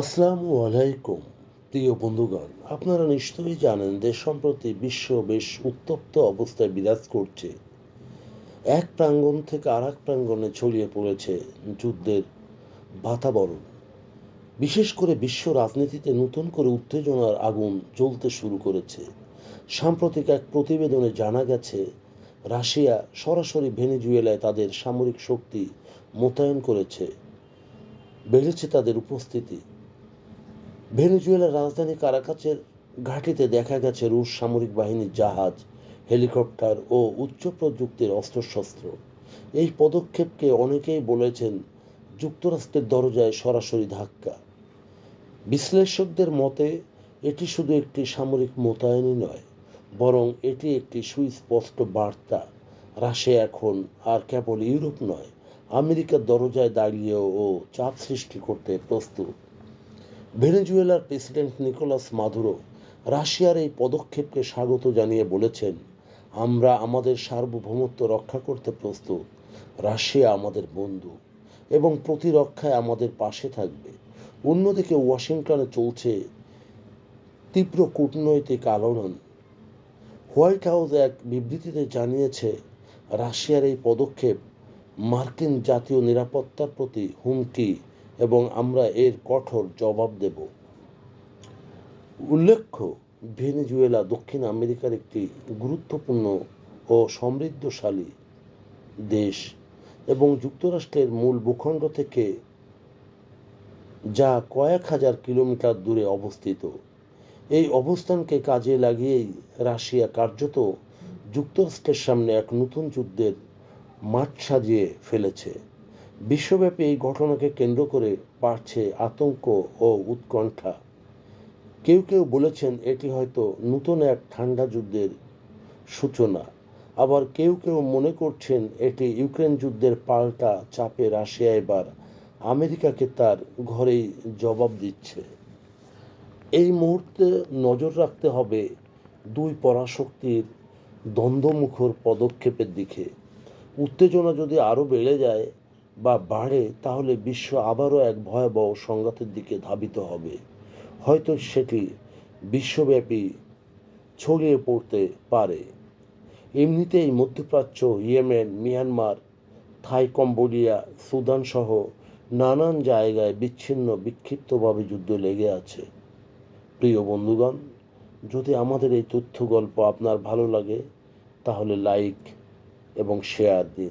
আসসালামু আলাইকুম, প্রিয় বন্ধুগণ। আপনারা নিশ্চয়ই জানেন যে সম্প্রতি বিশ্ব বেশ উত্তপ্ত অবস্থায় বিরাজ করছে। এক প্রাঙ্গণ থেকে আর এক প্রাঙ্গণে ছড়িয়ে পড়েছে যুদ্ধের বাতাবরণ। বিশেষ করে বিশ্ব রাজনীতিতে নতুন করে উত্তেজনার আগুন জ্বলতে শুরু করেছে। সাম্প্রতিক এক প্রতিবেদনে জানা গেছে, রাশিয়া সরাসরি ভেনেজুয়েলায় তাদের সামরিক শক্তি মোতায়েন করেছে। বেড়েছে তাদের উপস্থিতি। ভেনেজুয়েলার রাজধানী কারাকাচের ঘাঁটিতে দেখা গেছে রুশ সামরিক বাহিনীর জাহাজ, হেলিকপ্টার ও উচ্চ প্রযুক্তির অস্ত্রশস্ত্র। এই পদক্ষেপকে অনেকেই বলেছেন যুক্তরাষ্ট্রের দরজায় সরাসরি ধাক্কা। বিশ্লেষকদের মতে, এটি শুধু একটি সামরিক মোতায়েনই নয়, বরং এটি একটি সুস্পষ্ট বার্তা। রাশিয়া এখন আর কেবল ইউরোপ নয় আমেরিকার দরজায় দাঁড়িয়েও ও চাপ সৃষ্টি করতে প্রস্তুত। ভেনেজুয়েলার প্রেসিডেন্ট নিকোলাস মাদুরো রাশিয়ার এই পদক্ষেপকে স্বাগত জানিয়ে বলেছেন, আমরা আমাদের সার্বভৌমত্ব রক্ষা করতে প্রস্তুত। রাশিয়া আমাদের বন্ধু এবং প্রতিরক্ষায় আমাদের পাশে থাকবে। অন্যদিকে ওয়াশিংটনে চলছে তীব্র কূটনৈতিক আলোড়ন। হোয়াইট হাউস এক বিবৃতিতে জানিয়েছে, রাশিয়ার এই পদক্ষেপ মার্কিন জাতীয় নিরাপত্তার প্রতি হুমকি এবং আমরা এর কঠোর জবাব দেব। উল্লেখ্য, ভেনেজুয়েলা দক্ষিণ আমেরিকার একটি গুরুত্বপূর্ণ ও সমৃদ্ধশালী দেশ এবং যুক্তরাষ্ট্রের মূল ভূখণ্ড থেকে যা কয়েক হাজার কিলোমিটার দূরে অবস্থিত। এই অবস্থানকে কাজে লাগিয়েই রাশিয়া কার্যত যুক্তরাষ্ট্রের সামনে এক নতুন যুদ্ধের মাঠ সাজিয়ে ফেলেছে। বিশ্বব্যাপী এই ঘটনাকে কেন্দ্র করে বাড়ছে আতঙ্ক ও উৎকণ্ঠা। কেউ কেউ বলেছেন এটি হয়তো নতুন এক ঠান্ডা যুদ্ধের সূচনা। আবার কেউ কেউ মনে করছেন এটি ইউক্রেন যুদ্ধের পাল্টা চাপে রাশিয়া এবার আমেরিকাকে তার ঘরেই জবাব দিচ্ছে। এই মুহূর্তে নজর রাখতে হবে দুই পরাশক্তির দ্বন্দ্বমুখর পদক্ষেপের দিকে। উত্তেজনা যদি আরও বেড়ে যায় বা বাড়ে, তাহলে বিশ্ব আবারও এক ভয়াবহ সংঘাতের দিকে ধাবিত হবে। হয়তো সেটি বিশ্বব্যাপী ছড়িয়ে পড়তে পারে। এমনিতেই মধ্যপ্রাচ্য, Yemen, Myanmar, Thai, Cambodia, Sudan সহ নানান জায়গায় বিচ্ছিন্ন, বিক্ষিপ্তভাবে যুদ্ধ লেগে আছে। প্রিয় বন্ধুগণ, যদি আমাদের এই তথ্য গল্প আপনার ভালো লাগে, তাহলে লাইক এবং শেয়ার দিন।